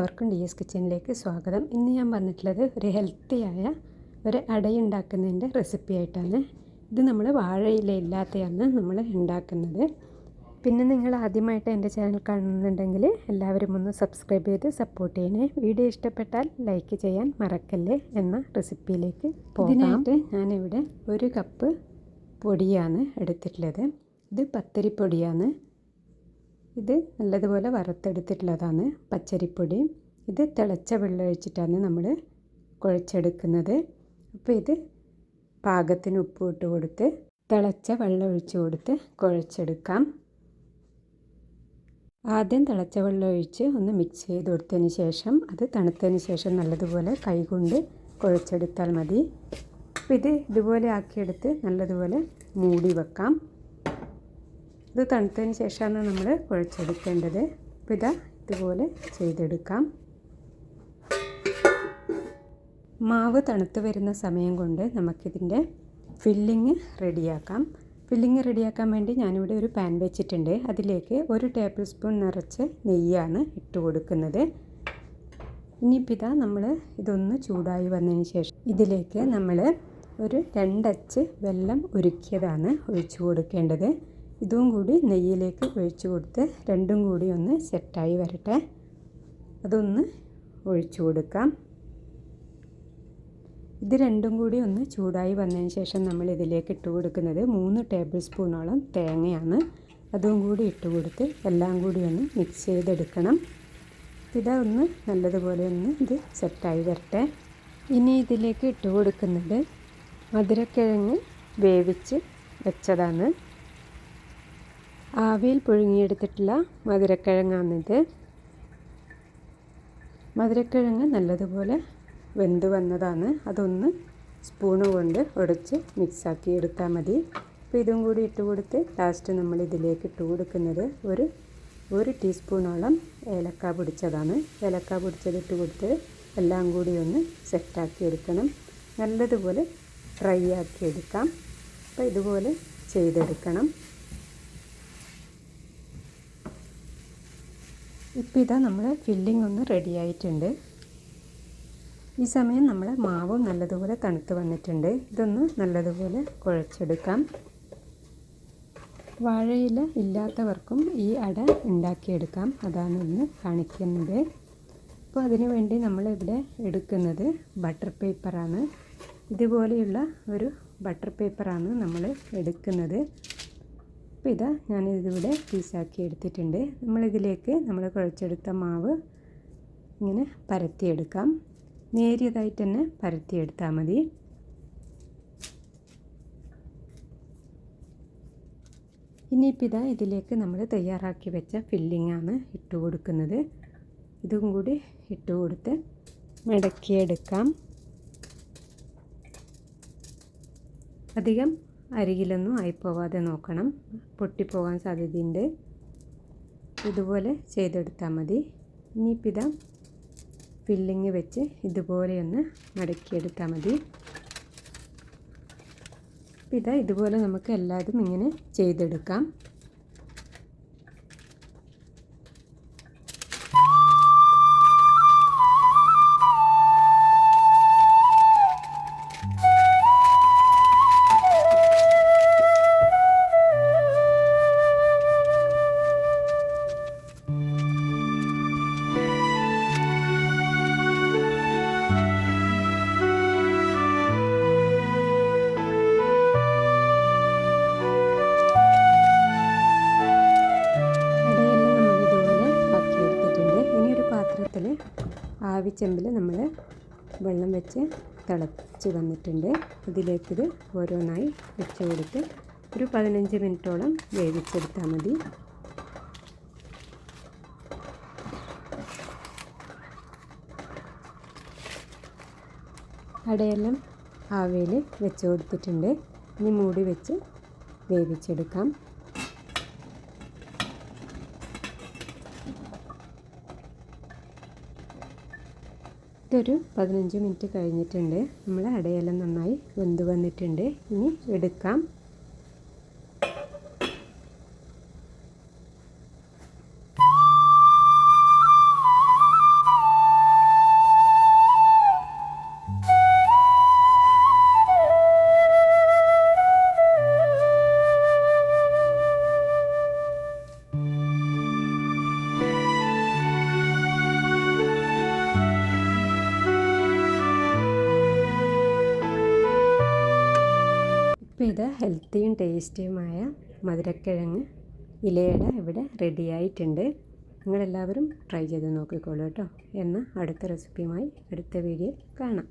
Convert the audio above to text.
എല്ലാവർക്കും D S കിച്ചണിലേക്ക് സ്വാഗതം. ഇന്ന് ഞാൻ പറഞ്ഞിട്ടുള്ളത് ഒരു ഹെൽത്തിയായ ഒരു അടയുണ്ടാക്കുന്നതിന്റെ റെസിപ്പി ആയിട്ടാണ്. ഇത് നമ്മൾ വാഴയില ഇല്ലാത്തതാണ് നമ്മൾ ഉണ്ടാക്കുന്നത്. പിന്നെ നിങ്ങൾ ആദ്യമായിട്ട് എന്റെ ചാനൽ കാണുന്നുണ്ടെങ്കിൽ എല്ലാവരും ഒന്ന് സബ്സ്ക്രൈബ് ചെയ്ത് സപ്പോർട്ട് ചെയ്യണേ. വീഡിയോ ഇഷ്ടപ്പെട്ടാൽ ലൈക്ക് ചെയ്യാൻ മറക്കല്ലേ എന്ന റെസിപ്പിയിലേക്ക് പോകാനായിട്ട് ഞാനിവിടെ ഒരു കപ്പ് പൊടിയാണ് എടുത്തിട്ടുള്ളത്. ഇത് പത്തിരിപ്പൊടിയാണ്. ഇത് നല്ലതുപോലെ വറുത്തെടുത്തിട്ടുള്ളതാണ് പച്ചരിപ്പൊടി. ഇത് തിളച്ച വെള്ളം ഒഴിച്ചിട്ടാണ് നമ്മൾ കുഴച്ചെടുക്കുന്നത്. അപ്പോൾ ഇത് പാകത്തിന് ഉപ്പ് ഇട്ട് കൊടുത്ത് തിളച്ച വെള്ളം ഒഴിച്ച് കൊടുത്ത് കുഴച്ചെടുക്കാം. ആദ്യം തിളച്ച വെള്ളം ഒഴിച്ച് ഒന്ന് മിക്സ് ചെയ്ത് കൊടുത്തതിന് ശേഷം അത് തണുത്തതിന് ശേഷം നല്ലതുപോലെ കൈകൊണ്ട് കുഴച്ചെടുത്താൽ മതി. അപ്പോൾ ഇത് ഇതുപോലെ ആക്കിയെടുത്ത് നല്ലതുപോലെ മൂടി വെക്കാം. ഇത് തണുത്തതിന് ശേഷമാണ് നമ്മൾ കുഴച്ചെടുക്കേണ്ടത്. അപ്പോൾ ഇതാ ഇതുപോലെ ചെയ്തെടുക്കാം. മാവ് തണുത്ത് വരുന്ന സമയം കൊണ്ട് നമുക്കിതിന്റെ ഫില്ലിങ് റെഡിയാക്കാം. ഫില്ലിങ് റെഡിയാക്കാൻ വേണ്ടി ഞാനിവിടെ ഒരു പാൻ വെച്ചിട്ടുണ്ട്. അതിലേക്ക് ഒരു ടേബിൾ സ്പൂൺ നിറച്ച് നെയ്യാണ് ഇട്ട് കൊടുക്കുന്നത്. ഇനിയിപ്പോൾ ഇതാ നമ്മൾ ഇതൊന്ന് ചൂടായി വന്നതിന് ശേഷം ഇതിലേക്ക് നമ്മൾ ഒരു രണ്ടച്ച് വെള്ളം ഉരുക്കിയതാണ് ഒഴിച്ചു കൊടുക്കേണ്ടത്. ഇതും കൂടി നെയ്യിലേക്ക് ഒഴിച്ചു കൊടുത്ത് രണ്ടും കൂടി ഒന്ന് സെറ്റായി വരട്ടെ. അതൊന്ന് ഒഴിച്ചു കൊടുക്കാം. ഇത് രണ്ടും കൂടി ഒന്ന് ചൂടായി വന്നതിന് ശേഷം നമ്മൾ ഇതിലേക്ക് ഇട്ട് കൊടുക്കുന്നത് മൂന്ന് ടേബിൾ സ്പൂണോളം തേങ്ങയാണ്. അതും കൂടി ഇട്ട് കൊടുത്ത് എല്ലാം കൂടി ഒന്ന് മിക്സ് ചെയ്തെടുക്കണം. ഇതാ ഒന്ന് നല്ലതുപോലെ ഒന്ന് ഇത് സെറ്റായി വരട്ടെ. ഇനി ഇതിലേക്ക് ഇട്ട് കൊടുക്കുന്നത് മധുരക്കിഴങ്ങ് വേവിച്ച് വെച്ചതാണ്. ആവിയിൽ പുഴുങ്ങിയെടുത്തിട്ടുള്ള മധുരക്കിഴങ്ങാണിത്. മധുരക്കിഴങ്ങ് നല്ലതുപോലെ വെന്ത് വന്നതാണ്. അതൊന്ന് സ്പൂണ് കൊണ്ട് ഉടച്ച് മിക്സാക്കി എടുത്താൽ മതി. അപ്പോൾ ഇതും കൂടി ഇട്ട് കൊടുത്ത് ലാസ്റ്റ് നമ്മൾ ഇതിലേക്ക് ഇട്ട് കൊടുക്കുന്നത് ഒരു ഒരു ടീസ്പൂണോളം ഏലക്ക പൊടിച്ചതാണ്. ഏലക്ക പൊടിച്ചത് ഇട്ട് കൊടുത്ത് എല്ലാം കൂടി ഒന്ന് സെറ്റാക്കി എടുക്കണം. നല്ലതുപോലെ ഫ്രൈ ആക്കി എടുക്കാം. അപ്പോൾ ഇതുപോലെ ചെയ്തെടുക്കണം. ഇപ്പോൾ ഇതാ നമ്മൾ ഫില്ലിംഗ് ഒന്ന് റെഡി ആയിട്ടുണ്ട്. ഈ സമയം നമ്മൾ മാവ് നല്ലതുപോലെ തണുത്ത് വന്നിട്ടുണ്ട്. ഇതൊന്ന് നല്ലതുപോലെ കുഴച്ചെടുക്കാം. വാഴയില ഇല്ലാത്തവർക്കും ഈ അട ഉണ്ടാക്കിയെടുക്കാം. അതാണ് ഇന്ന് കാണിക്കുന്നത്. അപ്പോൾ അതിനു വേണ്ടി നമ്മളിവിടെ എടുക്കുന്നത് ബട്ടർ പേപ്പറാണ് ഇതുപോലെയുള്ള ഒരു ബട്ടർ പേപ്പറാണ് നമ്മൾ എടുക്കുന്നത്. അപ്പോൾ ഇതാ ഞാനിതിവിടെ പീസാക്കി എടുത്തിട്ടുണ്ട്. നമ്മളിതിലേക്ക് നമ്മൾ കുഴച്ചെടുത്ത മാവ് ഇങ്ങനെ പരത്തിയെടുക്കാം. നേരിയതായിട്ട് തന്നെ പരത്തിയെടുത്താൽ മതി. ഇനിയിപ്പോൾ ഇതാ ഇതിലേക്ക് നമ്മൾ തയ്യാറാക്കി വെച്ച ഫില്ലിങ്ങാണ് ഇട്ട് കൊടുക്കുന്നത്. ഇതും കൂടി ഇട്ട് കൊടുത്ത് മടക്കിയെടുക്കാം. അധികം അരികിലൊന്നും ആയിപ്പോവാതെ നോക്കണം. പൊട്ടിപ്പോകാൻ സാധ്യതയുണ്ട്. ഇതുപോലെ ചെയ്തെടുത്താൽ മതി. ഇനിയിപ്പോൾ ഇതാ ഫില്ലിങ് വെച്ച് ഇതുപോലെ ഒന്ന് മടക്കിയെടുത്താൽ മതി. ഇതാ ഇതുപോലെ നമുക്ക് എല്ലാതും ഇങ്ങനെ ചെയ്തെടുക്കാം. ആവിച്ചെമ്പിൽ നമ്മൾ വെള്ളം വെച്ച് തിളച്ച് വന്നിട്ടുണ്ട്. അതിലേക്കിത് ഓരോന്നായി വെച്ച് കൊടുത്ത് ഒരു പതിനഞ്ച് മിനിറ്റോളം വേവിച്ചെടുത്താൽ മതി. അടയെല്ലാം ആവയിൽ വെച്ച് കൊടുത്തിട്ടുണ്ട്. ഇനി മൂടി വെച്ച് വേവിച്ചെടുക്കാം. ഇതൊരു പതിനഞ്ച് മിനിറ്റ് കഴിഞ്ഞിട്ടുണ്ട്. നമ്മൾ അടയെല്ലാം നന്നായി വെന്ത് വന്നിട്ടുണ്ട്. ഇനി എടുക്കാം. ഇത് ഹെൽത്തിയും ടേസ്റ്റിയുമായ മധുരക്കിഴങ്ങ് ഇലയട ഇവിടെ റെഡിയായിട്ടുണ്ട് നിങ്ങളെല്ലാവരും ട്രൈ ചെയ്ത് നോക്കിക്കോളൂ കേട്ടോ. എന്നാൽ അടുത്ത റെസിപ്പിയുമായി അടുത്ത വീഡിയോ കാണാം.